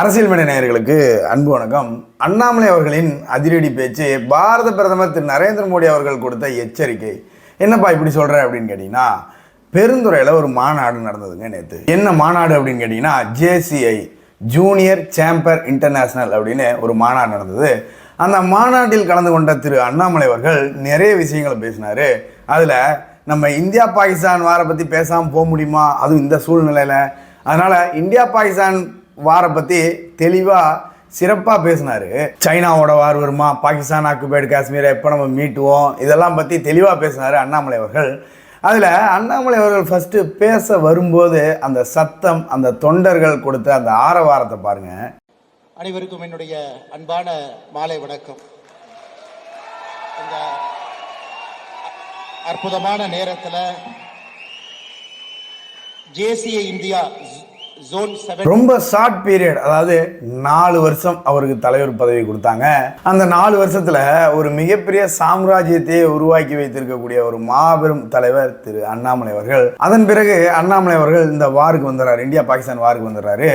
அரசியல் மணி நேயர்களுக்கு அன்பு வணக்கம். அண்ணாமலை அவர்களின் அதிரடி பேச்சு பாரத பிரதமர் திரு நரேந்திர மோடி அவர்கள் கொடுத்த எச்சரிக்கை. என்னப்பா இப்படி சொல்கிற அப்படின்னு கேட்டிங்கன்னா பெருந்துறையில் ஒரு மாநாடு நடந்ததுங்க நேற்று என்ன மாநாடு அப்படின்னு கேட்டிங்கன்னா ஜேசிஐ ஜூனியர் சேம்பர் இன்டர்நேஷ்னல் அப்படின்னு ஒரு மாநாடு நடந்தது. அந்த மாநாட்டில் கலந்து கொண்ட திரு அண்ணாமலை அவர்கள் நிறைய விஷயங்களை பேசினாரு. அதில் நம்ம இந்தியா பாகிஸ்தான் வாரை பற்றி பேசாமல் போக முடியுமா? அதுவும் இந்த சூழ்நிலையில். அதனால் இந்தியா பாகிஸ்தான் வாரை பற்றி தெளிவாக சிறப்பாக பேசினாரு. சைனாவோட வார் வருமா? பாகிஸ்தான் ஆக்குபைடு காஷ்மீரை எப்போ நம்ம மீட்டுவோம்? இதெல்லாம் பற்றி தெளிவாக பேசினார் அண்ணாமலை அவர்கள். அதில் அண்ணாமலை அவர்கள் ஃபஸ்ட்டு பேச வரும்போது அந்த சத்தம் அந்த தொண்டர்கள் கொடுத்த அந்த ஆரவாரத்தை பாருங்கள் அனைவருக்கும் என்னுடைய அன்பான மாலை வணக்கம். இந்த அற்புதமான நேரத்தில் ஜேசிய இந்தியா ரொம்ப ஷார்ட் பீரியட் அதாவது நாலு வருஷம் அவருக்கு தலைவர் பதவி கொடுத்தாங்க. அந்த நாலு வருஷத்துல ஒரு மிகப்பெரிய சாம்ராஜ்யத்தையே உருவாக்கி வைத்திருக்கக்கூடிய ஒரு மாபெரும் தலைவர் திரு அண்ணாமலை அவர்கள். அதன் பிறகு அண்ணாமலை அவர்கள் இந்த வாருக்கு வந்துடுறாரு இந்தியா பாகிஸ்தான் வாருக்கு வந்துடுறாரு.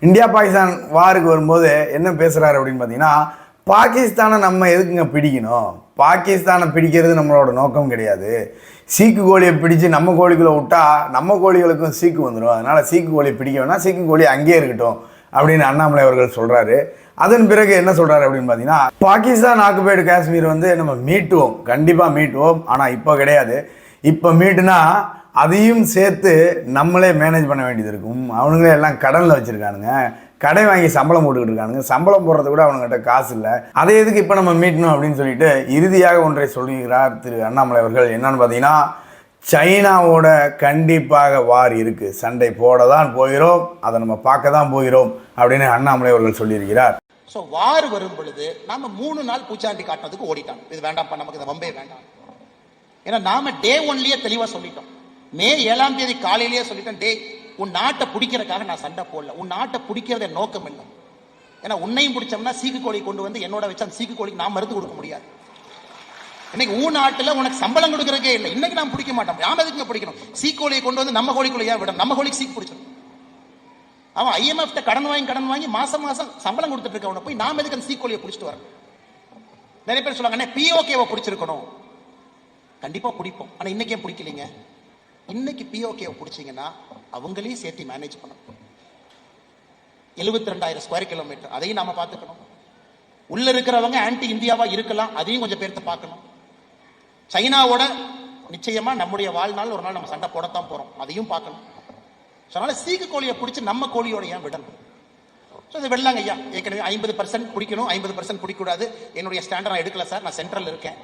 இந்தியா பாகிஸ்தான் வாருக்கு வரும்போது என்ன பேசுறாரு அப்படின்னு பார்த்தீங்கன்னா பாகிஸ்தானை நம்ம எதுக்குங்க பிடிக்கணும்? பாகிஸ்தானை பிடிக்கிறது நம்மளோட நோக்கம் கிடையாது. சீக்கு கோழியை பிடிச்சு நம்ம கோழிக்குள்ளே விட்டா நம்ம கோழிகளுக்கும் சீக்கு வந்துடும் அதனால் சீக்கு கோழியை பிடிக்க வேணாம் சீக்கு கோழி அங்கேயே இருக்கட்டும் அப்படின்னு அண்ணாமலை அவர்கள் சொல்கிறாரு அதன் பிறகு என்ன சொல்கிறாரு அப்படின்னு பார்த்தீங்கன்னா பாகிஸ்தான் ஆக்குபைடு காஷ்மீர் வந்து நம்ம மீட்டுவோம் கண்டிப்பாக மீட்டுவோம். ஆனால் இப்போ கிடையாது. இப்போ மீட்டுனா அதையும் சேர்த்து நம்மளே மேனேஜ் பண்ண வேண்டியது இருக்கும். அவனுங்களே எல்லாம் கடனில் வச்சுருக்கானுங்க. கடை வாங்கி சம்பளம் போட்டுக்கிட்டு இருக்கானுங்க. சம்பளம் போடுறது கூட அவனுங்கிட்ட காசு இல்லை. அதை எதுக்கு இப்போ நம்ம மீட்டணும் அப்படின்னு சொல்லிட்டு இறுதியாக ஒன்றை சொல்கிறார் திரு அண்ணாமலை அவர்கள். என்னன்னு பார்த்தீங்கன்னா சைனாவோட கண்டிப்பாக வார் இருக்குது சண்டை போட தான் போகிறோம் அதை நம்ம பார்க்க தான் போகிறோம் அப்படின்னு அண்ணாமலை அவர்கள் சொல்லியிருக்கிறார். ஸோ வார் வரும் பொழுது நாம மூணு நாள் பூச்சாண்டி காட்டுறதுக்கு ஓடிட்டாங்க இது வேண்டாம்ப்பா நமக்கு இந்த வம்பே வேண்டாம். ஏன்னா நாம டே ஒன்லயே தெளிவாக சொல்லிட்டோம். மே ஏழாம் தேதி காலையிலேயே சொல்லிட்டோம் டே உன் நாட்டை பிடிக்கிறதுக்காக நான் சண்டை போடல. உன் நாட்டை பிடிக்கிறத நோக்கம் இல்லை. ஏன்னா உன்னையும் பிடிச்சோம்னா சீக்கு கோழி கொண்டு வந்து என்னோட வச்சு அந்த சீக்கு கோழிக்கு நான் மருந்து கொடுக்க முடியாது. இன்னைக்கு ஊ நாட்டில் உனக்கு சம்பளம் கொடுக்கறதே இல்லை. இன்னைக்கு நான் பிடிக்க மாட்டோம் யாம எதுக்கு பிடிக்கணும்? சீக்கோழியை கொண்டு வந்து நம்ம கோழிக்குள்ள ஏன் விடணும்? நம்ம கோழிக்கு சீக்கு பிடிச்சிடும் அவன் ஐஎம்எஃப் கடன் வாங்கி கடன் வாங்கி மாசம் மாசம் சம்பளம் கொடுத்துட்டு இருக்கவனை போய் நாம எதுக்கு அந்த சீக்கோழியை பிடிச்சிட்டு வரேன் நிறைய பேர் சொல்லுவாங்க பிஓகேவை பிடிச்சிருக்கணும். கண்டிப்பா பிடிப்போம். ஆனா இன்னைக்கே ஏன் பிடிக்கலீங்க? இன்னைக்கு பிஓகேவை பிடிச்சீங்கன்னா அவங்களையும் சேர்த்து மேனேஜ் பண்ணணும். எழுபத்தி ரெண்டாயிரம் ஸ்கொயர் கிலோமீட்டர் அதையும் நாம பார்த்துக்கணும். உள்ள இருக்கிறவங்க ஆன்டி இந்தியாவா இருக்கலாம். அதையும் கொஞ்சம் பேர்த்த பார்க்கணும். சைனாவோட நிச்சயமா நம்முடைய வாழ்நாள் ஒரு நாள் நம்ம சண்டை போடத்தான் போறோம். அதையும் பார்க்கணும். ஸோ அதனால சீக்கு கோழியை பிடிச்சி நம்ம கோழியோட ஏன் விடணும்? ஸோ இது விடலாங்க ஐயா. ஏற்கனவே ஐம்பது பர்சன்ட் பிடிக்கணும் ஐம்பது பர்சன்ட் பிடிக்கூடாது என்னுடைய ஸ்டாண்டர்ட் நான் எடுக்கல சார். நான் சென்ட்ரல் இருக்கேன்.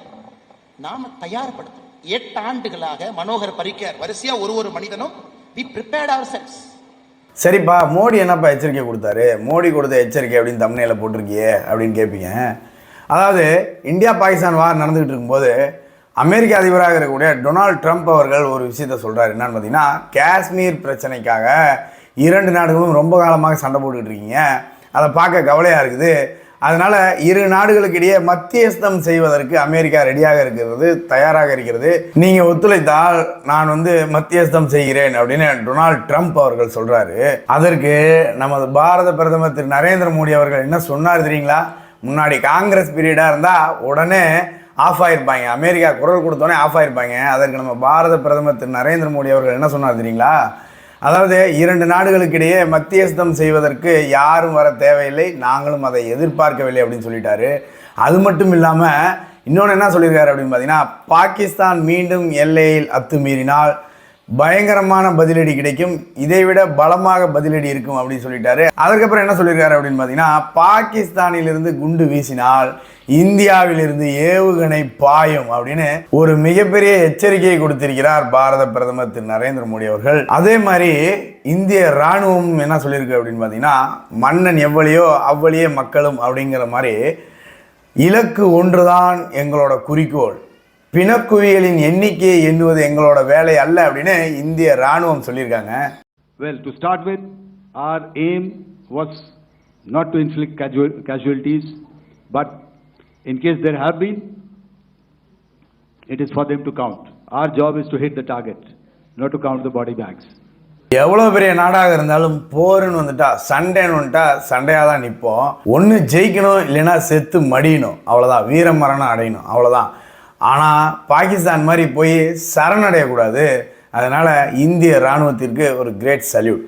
நாம தயார்படுத்தணும். எட்டு ஆண்டுகளாக மனோகர் பரிக்கர் வரிசையா ஒரு ஒரு மனிதனும் வி ப்ரிப்பேர்ட் அவர் செல்ஸ் சரிப்பா மோடி என்னப்பா எச்சரிக்கை கொடுத்தாரு? மோடி கொடுத்த எச்சரிக்கை அப்படின்னு தமிழில் போட்டிருக்கியே அப்படின்னு கேட்பீங்க அதாவது இந்தியா பாகிஸ்தான் வார் நடந்துகிட்டு இருக்கும்போது அமெரிக்க அதிபராக இருக்கக்கூடிய டொனால்ட் ட்ரம்ப் அவர்கள் ஒரு விஷயத்த சொல்கிறார் என்னன்னு பார்த்தீங்கன்னா காஷ்மீர் பிரச்சனைக்காக இரண்டு நாடுகளும் ரொம்ப காலமாக சண்டை போட்டுக்கிட்டு இருக்கீங்க. அதை பார்க்க கவலையாக இருக்குது? அதனால் இரு நாடுகளுக்கு இடையே மத்தியஸ்தம் செய்வதற்கு அமெரிக்கா ரெடியாக இருக்கிறது தயாராக இருக்கிறது. நீங்கள் ஒத்துழைத்தால் நான் வந்து மத்தியஸ்தம் செய்கிறேன் அப்படின்னு டொனால்ட் ட்ரம்ப் அவர்கள் சொல்கிறாரு அதற்கு நமது பாரத பிரதமர் திரு நரேந்திர மோடி அவர்கள் என்ன சொன்னார் தெரியுங்களா? முன்னாடி காங்கிரஸ் பீரியடாக இருந்தால் உடனே ஆஃப் ஆயிருப்பாங்க. அமெரிக்கா குரல் கொடுத்தோன்னே ஆஃப் ஆகிருப்பாங்க அதற்கு நம்ம பாரத பிரதமர் திரு நரேந்திர மோடி அவர்கள் என்ன சொன்னார் தெரியுங்களா? அதாவது இரண்டு நாடுகளுக்கு இடையே மத்தியஸ்தம் செய்வதற்கு யாரும் வர தேவையில்லை நாங்களும் அதை எதிர்பார்க்கவில்லை அப்படின்னு சொல்லிட்டாரு. அது மட்டும் இல்லாமல் இன்னொன்று என்ன சொல்லியிருக்காரு அப்படின்னு பார்த்தீங்கன்னா பாகிஸ்தான் மீண்டும் எல்லையில் அத்துமீறினால் பயங்கரமான பதிலடி கிடைக்கும். இதைவிட பலமாக பதிலடி இருக்கும் அப்படின்னு சொல்லிட்டாரு. அதுக்கப்புறம் என்ன சொல்லியிருக்காரு அப்படின்னு பார்த்தீங்கன்னா பாகிஸ்தானிலிருந்து குண்டு வீசினால் இந்தியாவிலிருந்து ஏவுகணை பாயும் அப்படின்னு ஒரு மிகப்பெரிய எச்சரிக்கையை கொடுத்திருக்கிறார் பாரத பிரதமர் திரு நரேந்திர மோடி அவர்கள். அதே மாதிரி இந்திய ராணுவம் என்ன சொல்லியிருக்கு அப்படின்னு பார்த்தீங்கன்னா மன்னன் எவ்வளியோ அவ்வளியே மக்களும் அப்படிங்கிற மாதிரி இலக்கு ஒன்றுதான் எங்களோட குறிக்கோள். பிணக்குவியலின் எண்ணிக்கையை எண்ணுவது எங்களோட வேலை அல்ல அப்படின்னு இந்திய ராணுவம் சொல்லியிருக்காங்க. Well, to start with, our aim was not to inflict casual- casualties, but in case there have been, it is for them to count. Our job is to hit the target, not to count the body bags. எவ்வளோ பெரிய நாடாக இருந்தாலும் போருன்னு வந்துட்டா சண்டைன்னு வந்துட்டா சண்டையாக தான் நிற்போம். ஒன்று ஜெயிக்கணும் இல்லைன்னா செத்து மடியணும். அவ்வளோதான் வீர மரணம் அடையணும். அவ்வளோதான் ஆனால் பாகிஸ்தான் மாதிரி போய் சரணடையக்கூடாது. அதனால் இந்திய இராணுவத்திற்கு ஒரு கிரேட் சல்யூட்